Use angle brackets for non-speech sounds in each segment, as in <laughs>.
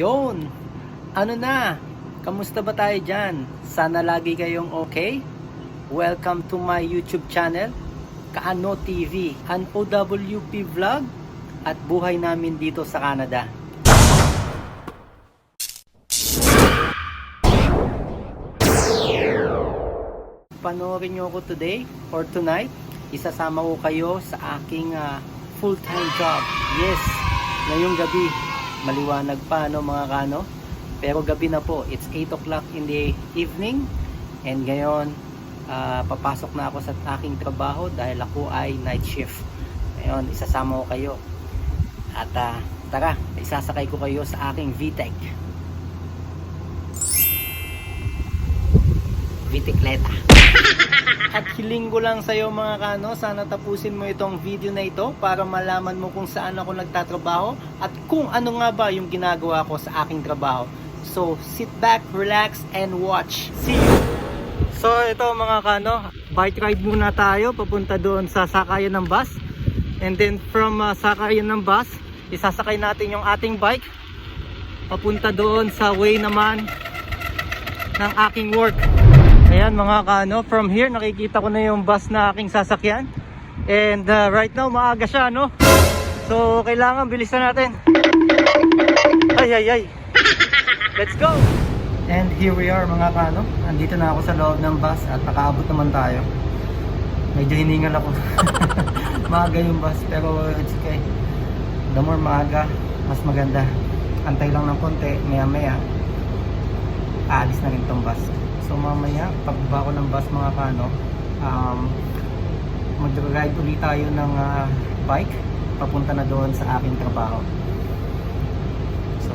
Yon, ano na? Kamusta ba tayo dyan? Sana lagi kayong okay? Welcome to my YouTube channel, Kaano TV, an OWP vlog at buhay namin dito sa Canada. Panoorin nyo ako today or tonight. Isasama ko kayo sa aking ah, full-time job. Yes, ngayong gabi. Maliwanag pa no mga kano. Pero gabi na po. It's 8 o'clock in the evening. And ngayon, ah, papasok na ako sa aking trabaho dahil ako ay night shift. Ngayon, isasama ko kayo. At ah, tara, isasakay ko kayo sa aking VTEC. Vitikleta. <laughs> At hiling ko lang sa iyo mga kano, sana tapusin mo itong video na ito para malaman mo kung saan ako nagtatrabaho at kung ano nga ba yung ginagawa ko sa aking trabaho. So, sit back, relax, and watch. See you! So, ito mga kano, bike ride muna tayo papunta doon sa sakayan ng bus. And then from uh, sakayan ng bus, isasakay natin yung ating bike papunta doon sa way naman ng aking work. Ayan mga kano, from here nakikita ko na yung bus na aking sasakyan. And uh, right now maaga siya no. So kailangan bilisan natin. Ay ay ay. Let's go. And here we are mga kano. Andito na ako sa loob ng bus at nakaabot naman tayo. Medyo hiningal ako. <laughs> maaga yung bus pero it's okay. The more maaga, mas maganda. Antay lang ng konti, maya maya aalis na rin tong bus. So mamaya, pagbaba ko ng bus mga kano, um, mag-ride ulit tayo ng ah, bike papunta na doon sa aking trabaho. So,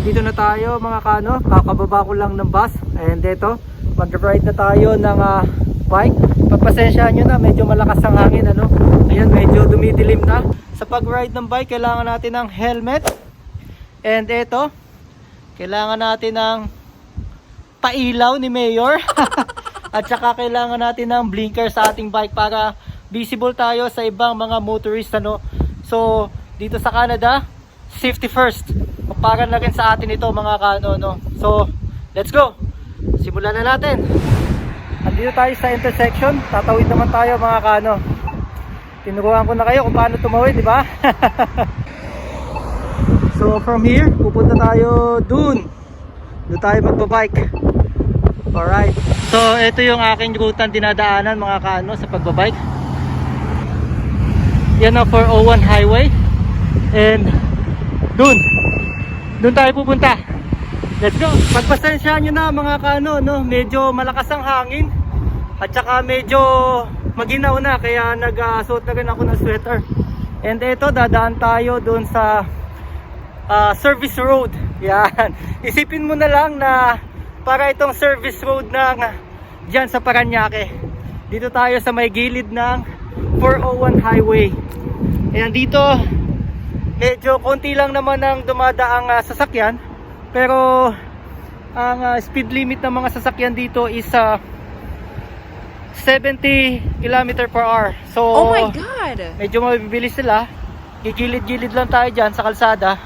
Andito na tayo mga kano, kakababa ko lang ng bus. And ito, mag-ride na tayo ng ah, bike. Pagpasensyahan nyo na, medyo malakas ang hangin ano, ayan medyo dumidilim na. Sa pag-ride ng bike, kailangan natin ng helmet. And ito kailangan natin ng pailaw ni Mayor. <laughs> At saka kailangan natin ng blinker sa ating bike para visible tayo sa ibang mga motorist ano. So dito sa Canada, safety first. Para na rin sa atin ito mga kano no. So let's go. Simulan na natin. Andito tayo sa intersection. Tatawid naman tayo mga kano. Tinuruan ko na kayo kung paano tumawid, di ba? <laughs> so from here, pupunta tayo dun. Doon tayo magbabike. Alright. So, ito yung aking rutang dinadaanan mga kaano sa pagbabike. Yan ang 401 highway. And, dun. Dun tayo pupunta. Let's go. Pagpasensyahan nyo na mga kaano, no? Medyo malakas ang hangin. At saka medyo maginaw na. Kaya nag-suot na rin ako ng sweater. And ito, dadaan tayo dun sa ah, service road. <laughs> Yan. Isipin mo na lang na para itong service road ng diyan sa Paranaque. Dito tayo sa may gilid ng 401 highway. Ayan dito medyo konti lang naman ang dumadaang ah, sasakyan. Pero ang ah, speed limit ng mga sasakyan dito is ah, 70 km per hour. So Oh my god! medyo mabibilis sila. Gigilid-gilid lang tayo dyan sa kalsada.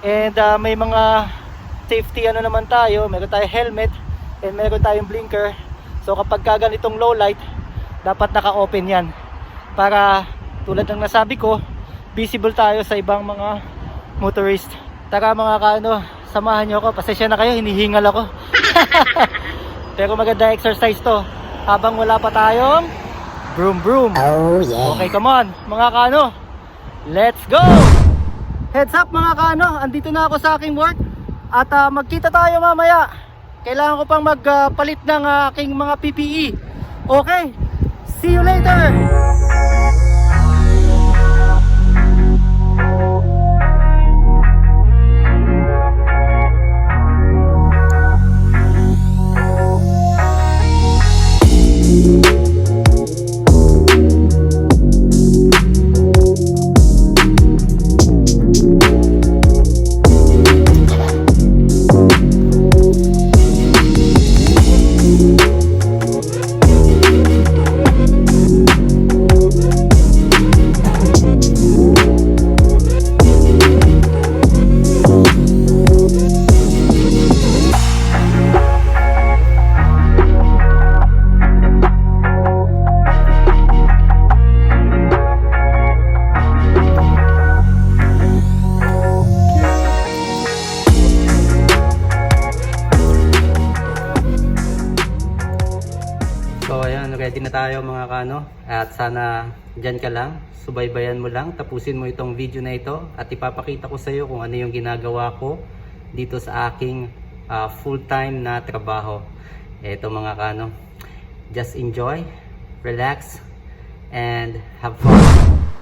And uh, may mga safety ano naman tayo. Meron tayong helmet and meron tayong blinker. So kapag ka ganitong low light dapat naka-open yan. Para tulad ng nasabi ko visible tayo sa ibang mga motorist Tara mga kaano, samahan nyo ako. Pasensya na kayo, hinihingal ako. <laughs> Pero maganda exercise to. Habang wala pa tayong broom broom. Oh yeah. Okay, come on, mga kaano. Let's go! Heads up mga kaano, andito na ako sa aking work. At ah, magkita tayo mamaya. Kailangan ko pang magpalit ng ah, aking mga PPE. Okay, see you later! Ready na tayo mga kano at sana dyan ka lang, subaybayan mo lang, tapusin mo itong video na ito at ipapakita ko sa iyo kung ano yung ginagawa ko dito sa aking ah, full-time na trabaho. Ito mga kano, just enjoy, relax, and have fun.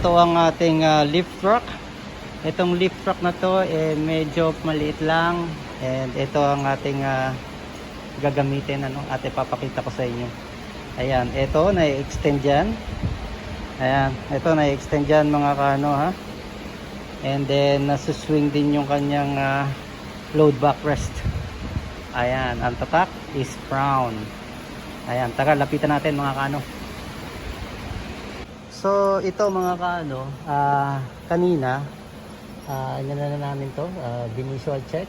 Ito ang ating ah, lift truck. Itong lift truck na to eh, medyo maliit lang and ito ang ating ah, gagamitin ano, at ipapakita ko sa inyo. Ayan, ito na-extend yan. Ayan, ito na-extend yan mga kano ha. And then nasuswing din yung kanyang ah, load backrest. Ayan, ang tatak is brown. Ayan, tara lapitan natin mga kano. So ito mga kaano, ah kanina ah uh, na namin to, ah, visual check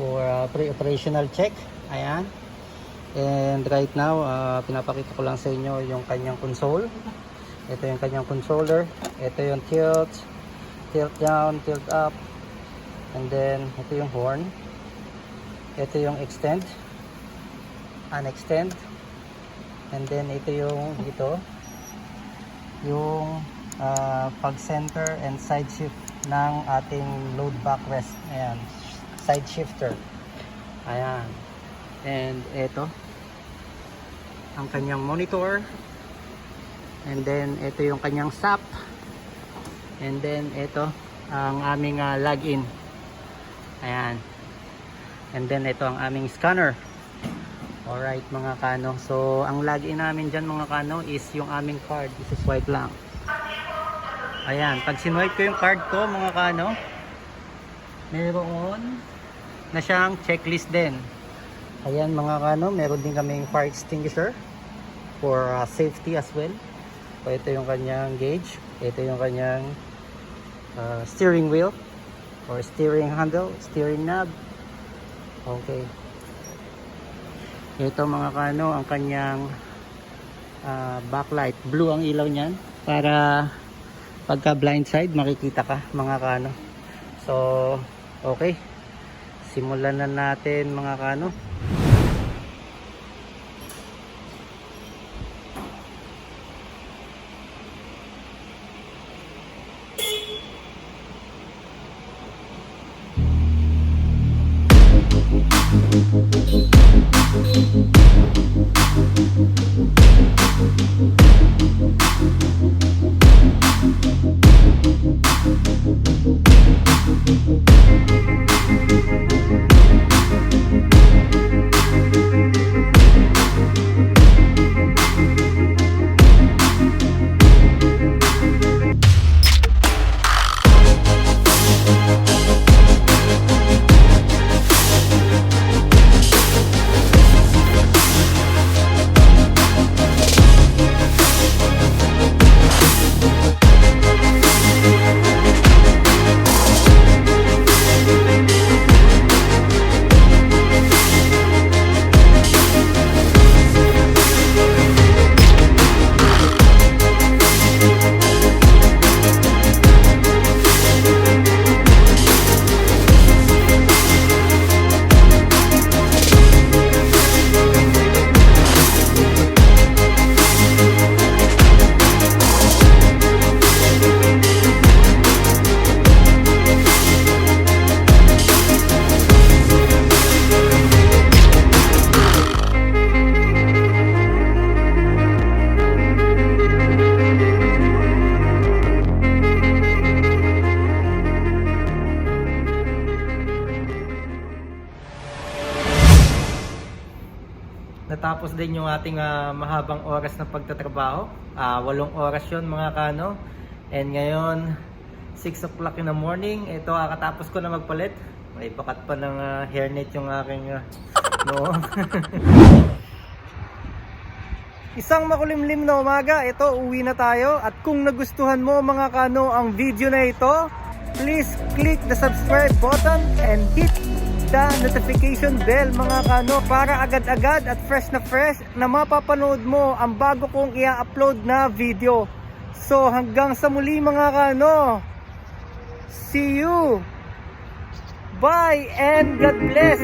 for ah, pre-operational check. Ayan. And right now, ah, pinapakita ko lang sa inyo yung kanyang console. Ito yung kanyang controller. Ito yung tilt, tilt down, tilt up. And then ito yung horn. Ito yung extend, unextend. And then ito yung ito, yung ah, pag-center and side shift ng ating load backrest. Ayan, side shifter. Ayan. And ito ang kanyang monitor. And then ito yung kanyang SAP. And then ito ang aming ah, login. Ayan. And then ito ang aming scanner. Alright mga kano. So ang login namin dyan mga kano is yung aming card. Isi-swipe lang. Ayan. Pag sinwipe ko yung card ko mga kano, meron na siyang checklist din. Ayan mga kano. Meron din kaming fire extinguisher for uh, safety as well. So ito yung kanyang gauge. Ito yung kanyang uh, steering wheel or steering handle, steering knob. Okay ito mga kano ang kanyang uh, backlight. Blue ang ilaw niyan. Para pagka blind side makikita ka mga kano. So okay. Simulan na natin mga kano. Natapos din yung ating ah, mahabang oras na pagtatrabaho. Ah, walong oras yon mga kano. And ngayon, 6 o'clock in the morning. Ito, kakatapos ko na magpalit. May pakat pa ng ah, hairnet yung aking uh, noo. <laughs> Isang makulimlim na umaga, ito uwi na tayo at kung nagustuhan mo mga kano ang video na ito, please click the subscribe button and hit the notification bell mga kano para agad-agad at fresh na fresh na mapapanood mo ang bago kong i-upload na video. So hanggang sa muli mga kano. See you. Bye and God bless.